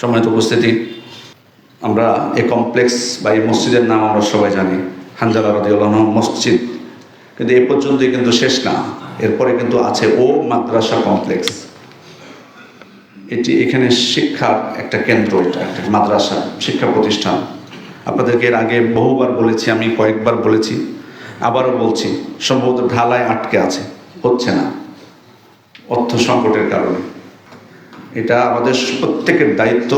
সম্মানিত উপস্থিতি, আমরা এই কমপ্লেক্স বা এই মসজিদের নাম আমরা সবাই জানি, হানজালা রাদিউল্লাহ মসজিদ। কিন্তু এ পর্যন্তই কিন্তু শেষ না। এরপরে কিন্তু আছে ও মাদ্রাসা কমপ্লেক্স। এটি এখানে শিক্ষার একটা কেন্দ্র, এটা একটা মাদ্রাসা, শিক্ষা প্রতিষ্ঠান। আপনাদেরকে এর আগে বহুবার বলেছি, আমি কয়েকবার বলেছি, আবারও বলছি, সম্ভবত ঢালায় আটকে আছে, হচ্ছে না, অর্থ সংকটের কারণে। এটা আমাদের প্রত্যেকের দায়িত্ব।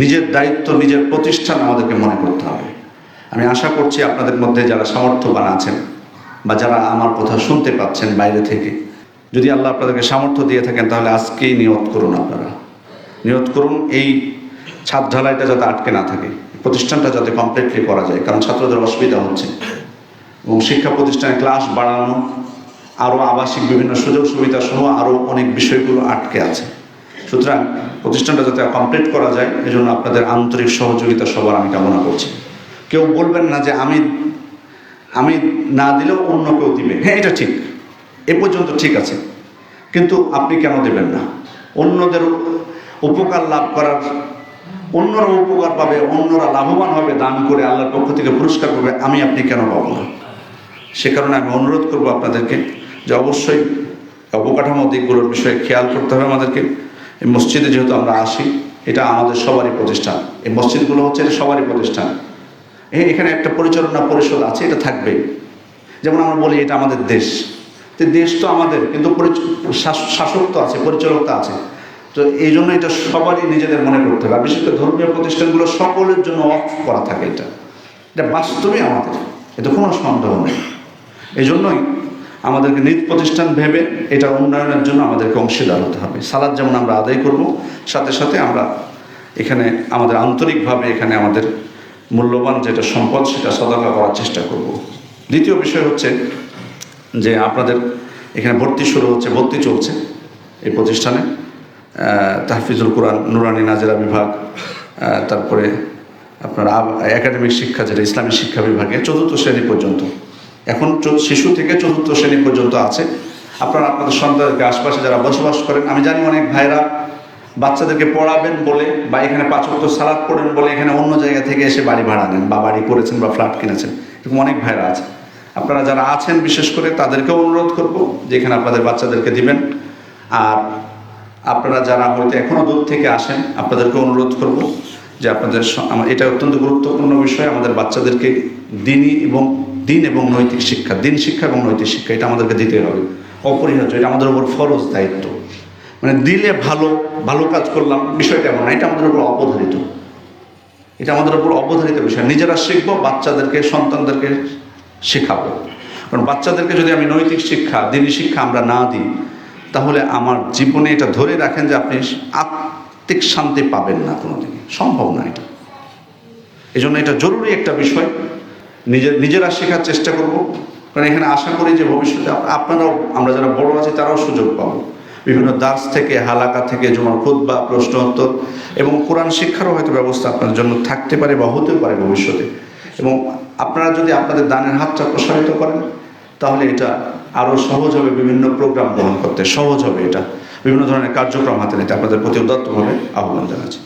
নিজের দায়িত্ব, নিজের প্রতিষ্ঠান আমাদেরকে মনে করতে হবে। আমি আশা করছি আপনাদের মধ্যে যারা সামর্থ্যবান আছেন বা যারা আমার কথা শুনতে পাচ্ছেন বাইরে থেকে, যদি আল্লাহ আপনাদেরকে সামর্থ্য দিয়ে থাকেন, তাহলে আজকেই নিয়ত করুন আপনারা। নিয়ত করুন এই ছাদ ঢালাইটা যাতে আটকে না থাকে, প্রতিষ্ঠানটা যাতে কমপ্লিটলি করা যায়, কারণ ছাত্রদের অসুবিধা হচ্ছে। এবং শিক্ষা প্রতিষ্ঠানে ক্লাস বাড়ানো আরও আবাসিক বিভিন্ন সুযোগ সুবিধা সহ আরও অনেক বিষয়গুলো আটকে আছে। সুতরাং প্রতিষ্ঠানটা যাতে কমপ্লিট করা যায়, এজন্য আপনাদের আন্তরিক সহযোগিতা সবার আমি কামনা করছি। কেউ বলবেন না যে আমি আমি না দিলেও অন্য কেউ দিবে। হ্যাঁ এটা ঠিক। এ পর্যন্ত ঠিক আছে। কিন্তু আপনি কেন দেবেন না? অন্যদের উপকার লাভ করার, অন্যরা উপকার পাবে, অন্যরা লাভবান হবে, দান করে আল্লাহর পক্ষ থেকে পুরস্কার পাবে, আমি আপনি কেন পাবো না? সে কারণে আমি অনুরোধ করব আপনাদেরকে যে অবশ্যই অবকাঠামো দিকগুলোর বিষয়ে খেয়াল করতে হবে আমাদেরকে। এই মসজিদে যেহেতু আমরা আসি, এটা আমাদের সবারই প্রতিষ্ঠান। এই মসজিদগুলো হচ্ছে এটা সবারই প্রতিষ্ঠান। এখানে একটা পরিচালনা পরিষদ আছে, এটা থাকবে। যেমন আমরা বলি এটা আমাদের দেশ। তো দেশ তো আমাদের, কিন্তু শাসক তো আছে পরিচালক তো আছে। তো এই জন্য এটা সবারই নিজেদের মনে করতে হবে। আর বিশেষ করে ধর্মীয় প্রতিষ্ঠানগুলো সকলের জন্য অফ করা থাকে এটা। এটা বাস্তবে আমাদের, এতে কোনো সন্দেহ নেই। এই জন্যই আমাদেরকে নিজ প্রতিষ্ঠান ভেবে এটা উন্নয়নের জন্য আমাদেরকে অংশীদার হতে হবে। সালাদ যেমন আমরা আদায় করব, সাথে সাথে আমরা এখানে আমাদের আন্তরিকভাবে এখানে আমাদের মূল্যবান যেটা সম্পদ সেটা সদাকা করার চেষ্টা করব। দ্বিতীয় বিষয় হচ্ছে যে আপনাদের এখানে ভর্তি শুরু হচ্ছে, ভর্তি চলছে এই প্রতিষ্ঠানে। তাহফিজুল কোরআন, নুরানি নাজেরা বিভাগ তারপরে আপনার একাডেমিক শিক্ষা, যেটা ইসলামী শিক্ষা বিভাগে, চতুর্থ শ্রেণি পর্যন্ত। এখন শিশু থেকে চতুর্থ শ্রেণি পর্যন্ত আছে। আপনারা আপনাদের সন্তানদেরকে আশপাশে যারা বসবাস করেন, আমি জানি অনেক ভাইরা বাচ্চাদেরকে পড়াবেন বলে বা এখানে পাঁচ অক্ট সালাদ পড়েন বলে এখানে অন্য জায়গা থেকে এসে বাড়ি ভাড়া নেন বা বাড়ি করেছেন বা ফ্ল্যাট কিনেছেন। এরকম অনেক ভাইরা আছে। আপনারা যারা আছেন, বিশেষ করে তাদেরকেও অনুরোধ করব যে এখানে আপনাদের বাচ্চাদেরকে দিবেন। আর আপনারা যারা হয়তো এখনও দূর থেকে আসেন, আপনাদেরকে অনুরোধ করব যে আপনাদের এটা অত্যন্ত গুরুত্বপূর্ণ বিষয়। আমাদের বাচ্চাদেরকে দিনই এবং দিন এবং নৈতিক শিক্ষা, দিন শিক্ষা এবং নৈতিক শিক্ষা, এটা আমাদেরকে দিতে হবে। অপরিহার্য, এটা আমাদের উপর ফরজ দায়িত্ব। মানে দিলে ভালো ভালো কাজ করলাম, বিষয়টা এমন না, এটা আমাদের উপর অবধারিত। এটা আমাদের উপর অবধারিত বিষয়, নিজেরা শিখব, বাচ্চাদেরকে, সন্তানদেরকে শেখাবো। কারণ বাচ্চাদেরকে যদি আমি নৈতিক শিক্ষা, দিনী শিক্ষা আমরা না দিই, তাহলে আমার জীবনে এটা ধরে রাখেন যে আপনি আত্মিক শান্তি পাবেন না কোনো দিকে সম্ভব না এটা। এই জন্য এটা জরুরি একটা বিষয়। নিজের নিজেরা শেখার চেষ্টা করব। কারণ এখানে আশা করি যে ভবিষ্যতে আপনারাও, আমরা যারা বড় আছি, তারাও সুযোগ পাবো। বিভিন্ন দাস থেকে, হালাকা থেকে বা প্রশ্ন উত্তর এবং কোরআন শিক্ষারও হয়তো ব্যবস্থা আপনার জন্য থাকতে পারে বা হতেও পারে ভবিষ্যতে। এবং আপনারা যদি আপনাদের দানের হাতটা প্রসারিত করেন, তাহলে এটা আরও সহজ হবে বিভিন্ন প্রোগ্রাম গ্রহণ করতে। সহজ হবে এটা। বিভিন্ন ধরনের কার্যক্রম হাতে নিতে আপনাদের প্রতি উদাত্তভাবে আহ্বান জানাচ্ছি।